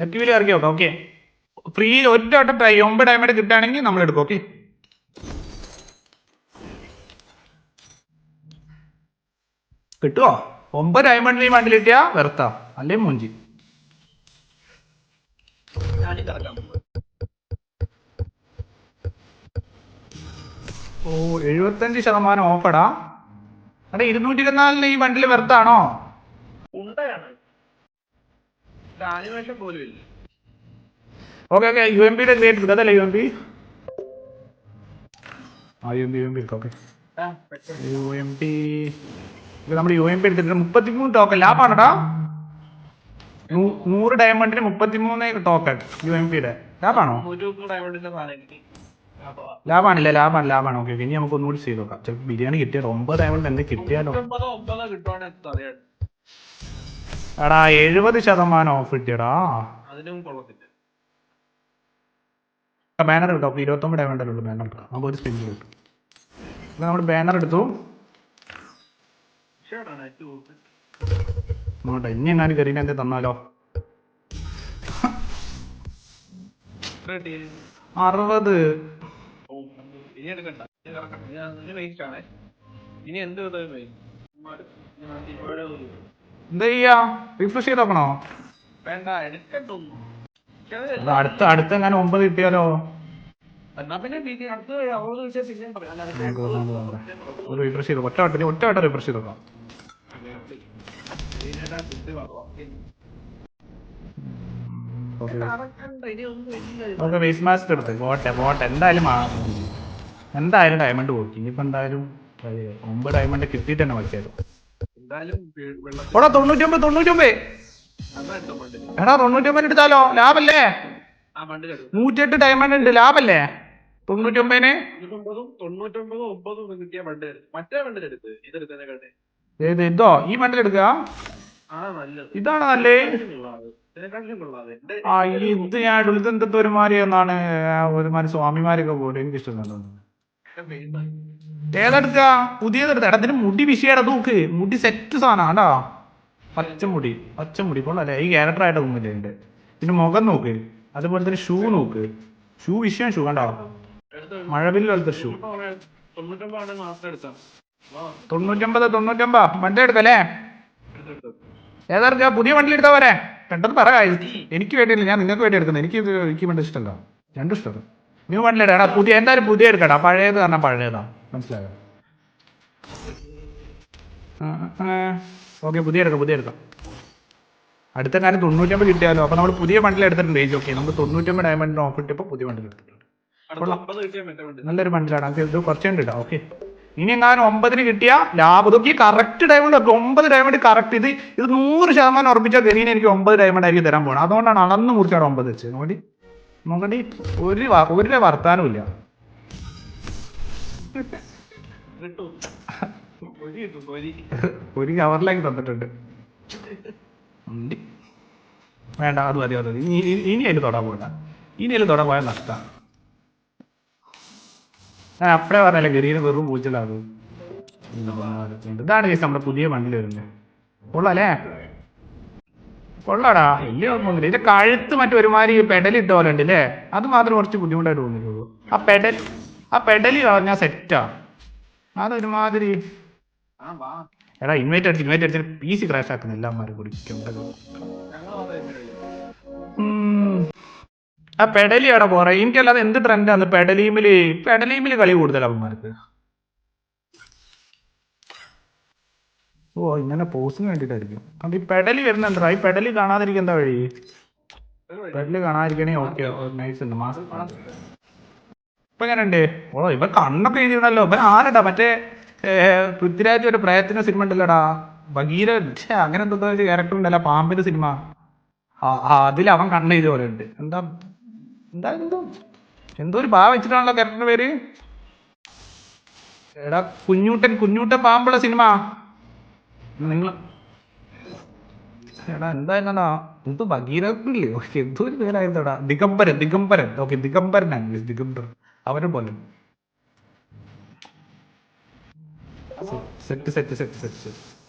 Lucky ഇറക്കി നോക്കാം okay free ഒറ്റ വട്ടം ട്രൈ ഒമ്പത് ഡയമണ്ട് കിട്ടുകയാണെങ്കിൽ നമ്മൾ എടുക്കും ഓക്കെ കിട്ടുമോ ഒമ്പത് ഡയമണ്ട് വണ്ടി വണ്ടിയിൽ കിട്ടിയാ വെറുത്താം അല്ലേ മൂഞ്ചി? ഓ എഴുപത്തഞ്ച് ശതമാനം ഓഫടാ അവിടെ ഇരുന്നൂറ്റി ഇരുപത്തിനാലിന് ഈ വണ്ടിയിൽ വെറുത്താണോ? ഉണ്ടയാണ്. ആനിമേഷൻ പോലും ഇല്ല. ഓക്കെ ഓക്കെ യു എം പിയുടെ ക്രിയേറ്റ് അതല്ലേ യു എം പി ആ U M P U M P okay. U M P നമ്മൾ യു എം പി എടുത്തിട്ട് മുപ്പത്തിമൂന്ന് ടോക്കൺ ലാഭാണോടാ? നൂറ് ഡയമണ്ടിന് മുപ്പത്തിമൂന്ന് ടോക്കൺ യു എം പിയുടെ ലാഭാണോ? ലാഭാണില്ല? ലാഭാണ് ലാഭാണ്. ഓക്കെ ഇനി നമുക്ക് ഒന്നുകൂടി ചെയ്ത് നോക്കാം. ബിരിയാണി കിട്ടിയാലോ? ഒമ്പത് ഡയമണ്ട് എന്ത് കിട്ടിയാലോ? എടാ എഴുപത് ശതമാനം ഓഫ് അതിനും കൊള്ളത്തില്ല. ബാനർ എടുക്കാം അപ്പോൾ ഇരുപത്തൊമ്പത് വേണ്ടല്ലോ ബാനർ എടുക്കാം നമുക്ക് ഒരു സ്പിൻ കിട്ടും ഇത് നമ്മൾ ബാനർ എടുത്തു. നോട്ടെ ഇനി എന്നാലും കരീന എന്തേ തന്നാലോ? അറുപത്. എടുക്കണ്ട. ഇനി എന്ത് എന്താ ചെയ്യാ റിഫ്രഷ് ചെയ്ത് നോക്കണോ? വേണ്ട അടുത്ത അടുത്ത എങ്ങനെ ഒമ്പത് കിട്ടിയാലോ. ഒരു റിഫ്രഷ് ചെയ്ത് ഒറ്റ വട്ടം ഒറ്റ വട്ടം റിഫ്രഷ് ചെയ്ത് നോക്കാം. നമുക്ക് എടുത്ത്. പോട്ടെ പോട്ടെ. എന്തായാലും എന്തായാലും ഡയമണ്ട് പോക്കി. ഇനിയിപ്പോ എന്തായാലും ഒമ്പത് ഡയമണ്ട് കിട്ടിയിട്ട് തന്നെ മതിയായിരുന്നു. തൊണ്ണൂറ്റൊമ്പത് തൊണ്ണൂറ്റൊമ്പത്. എടാ തൊണ്ണൂറ്റൊമ്പത് എടുത്താലോ? ലാഭല്ലേ. നൂറ്റെട്ട് ഡയമണ്ട് ഉണ്ട് ലാഭല്ലേ? തൊണ്ണൂറ്റൊമ്പതിന് ഏത് ഇതോ? ഈ മണ്ടിൽ എടുക്കുക? ഇതാണ് നല്ലേ? ആ ഇത് ഞാൻ ഇടും. ഇത് എന്തോ ഒരുമാതിരി എന്നാണ് ഒരുമാതിരി സ്വാമിമാരൊക്കെ പോലെ എനിക്ക് ഇഷ്ടമല്ല ഏതെടുക്ക പുതിയതെടുത്ത എടാ ഇതിന് മുടി വിഷയടാ തൂക്ക്. മുടി സെറ്റ് സാധനം കേട്ടോ പച്ചമുടി പച്ചമുടി കൊള്ളല്ലേ ഈ ക്യാരക്ടർ ആയിട്ട് ഒന്നുമില്ല ഉണ്ട് പിന്നെ മുഖം നോക്ക് അതുപോലെ തന്നെ ഷൂ നോക്ക് ഷൂ വിഷയം ഷൂ കണ്ടോ? മഴവിൽ പോലത്തെ ഷൂ തൊണ്ണൂറ്റമ്പത് തൊണ്ണൂറ്റമ്പത്. വണ്ടി എടുത്തെടുത്ത്. ഏതെടുക്ക പുതിയ വണ്ടി എടുത്താ പോരെ? പെട്ടെന്ന് പറയാ എനിക്ക് വേണ്ടിയില്ല ഞാൻ നിങ്ങൾക്ക് വേണ്ടി എടുക്കുന്നത്. എനിക്ക് എനിക്ക് വേണ്ട ഇഷ്ടമല്ല രണ്ടും ഇഷ്ടമല്ല ന്യൂ വണ്ടി എടുക്കണം. പുതിയ എന്തായാലും പുതിയ എടുക്കടാ. പഴയത് പറഞ്ഞാൽ പഴയതാ. മനസ്സിലായോ? ഓക്കെ പുതിയ എടുക്കാം പുതിയ എടുക്കാം. അടുത്ത കാലം തൊണ്ണൂറ്റമ്പത് കിട്ടിയാലോ. അപ്പോൾ നമ്മൾ പുതിയ ബണ്ടിൽ എടുത്തിട്ടുണ്ട്. ഏജ് ഓക്കെ നമ്മൾ തൊണ്ണൂറ്റമ്പത് ഡയമണ്ടിന് ഓഫ് ഇട്ടിപ്പോ പുതിയ ബണ്ടിൽ എടുത്തിട്ടുണ്ട്. നല്ലൊരു ബണ്ടിലാണ് ഇത് കുറച്ചുണ്ട് കേട്ടോ ഓക്കെ ഇനി എങ്ങാനും ഒമ്പതിന് കിട്ടിയ ലാഭം. ഇതൊക്കെ കറക്റ്റ് ഡയമണ്ട് ഒമ്പത് ഡയമണ്ട് കറക്റ്റ് ഇത് ഇത് നൂറ് ശതമാനം ഉറപ്പിച്ചാൽ ഗനീനെ എനിക്ക് ഒമ്പത് ഡയമണ്ട് ആയിരിക്കും തരാൻ പോകണം അതുകൊണ്ടാണ് അളന്ന് മുറിച്ചാണ് ഒമ്പത് വെച്ചത്. നോക്കി നോക്കണ്ടി ഒരു ഒരു വർത്താനം ഇല്ല ഒരു കവറിലാക്കി തന്നിട്ടുണ്ട്. വേണ്ട അത് മതി അത് മതി. ഇനി അതിൽ തൊടാൻ പോകണ്ട ഇനി അതിൽ തൊടാൻ പോയാൽ നഷ്ടമാണ് ഞാൻ അപ്പഴേ പറഞ്ഞല്ലേ ഗരീന് വെറും പൂച്ചലാത് ഇതാണ് കേസ് നമ്മുടെ പുതിയ മണ്ണിൽ വരുന്നത്. കൊള്ളാല്ലേ കൊള്ളാടാ. വലിയ കുഴപ്പമൊന്നുമില്ല ഇതിന്റെ കഴുത്ത് മറ്റൊരുമാതിരി പെഡലിട്ട പോലെ ഉണ്ട് അല്ലേ അത് മാത്രം കുറച്ച് ബുദ്ധിമുട്ടായിട്ട് തോന്നിയിട്ടുള്ളൂ. ആ പെഡൽ ആ പെഡലി പറഞ്ഞാൽ സെറ്റാ അതൊരുമാതിരി എടാ ഇൻവൈറ്റ് അടിച്ച് ഇൻവൈറ്റ് അടിച്ച് പി സി ക്രാഷ് ആക്കുന്ന എല്ലാമാരും ഞങ്ങൾ ആ പെഡലി അവിടെ പോറേ. എനിക്കല്ലാതെ എന്ത് ട്രെൻഡാണ് പെഡലീമിൽ പെഡലീമിൽ കളി കൂടുതൽ അവന്മാർക്ക്. ഓ ഇങ്ങനെ പോസിന് വേണ്ടിട്ടായിരിക്കും അത് ഈ പെഡലി വരുന്നുണ്ടോ ഈ പെഡലി കാണാതിരിക്കും എന്താ വഴി? പെഡൽ കാണാതിരിക്കണേ ഓക്കെ നൈസ് ഉണ്ട്. മാസം ഇപ്പൊ എങ്ങനെയുണ്ട്? ഓ ഇവ കണ്ണൊക്കെ എഴുതിയിടണല്ലോ ഇവൻ ആരടാ? മറ്റേ പൃഥ്വിരാജ് ഒരു പ്രയത്ന സിനിമ ഉണ്ടല്ലോടാ? ഭഗീര അങ്ങനെ എന്തോ ക്യാരക്ടർ ഉണ്ടല്ലോ പാമ്പിന്റെ സിനിമ അതിൽ അവൻ കണ്ണ് ചെയ്ത പോലെ ഉണ്ട്. എന്താ എന്താ എന്തോ? എന്തോ ഒരു ഭാവം വെച്ചിട്ടാണല്ലോ ക്യാരക്ടറിന്റെ പേര്? എടാ കുഞ്ഞൂട്ടൻ കുഞ്ഞൂട്ടൻ പാമ്പുള്ള സിനിമ നിങ്ങൾ എടാ എന്തായിരുന്നാ ഇത് ഭഗീരഥില്ലേ? ഓക്കെ എന്തോ ഒരു പേരായിരുന്നടാ? ദിഗംബരൻ ദിഗംബരൻ. ഓക്കെ ദിഗംബരനാണ് ദിഗംബരൻ. അവനെ പോലെ. Set set set set set.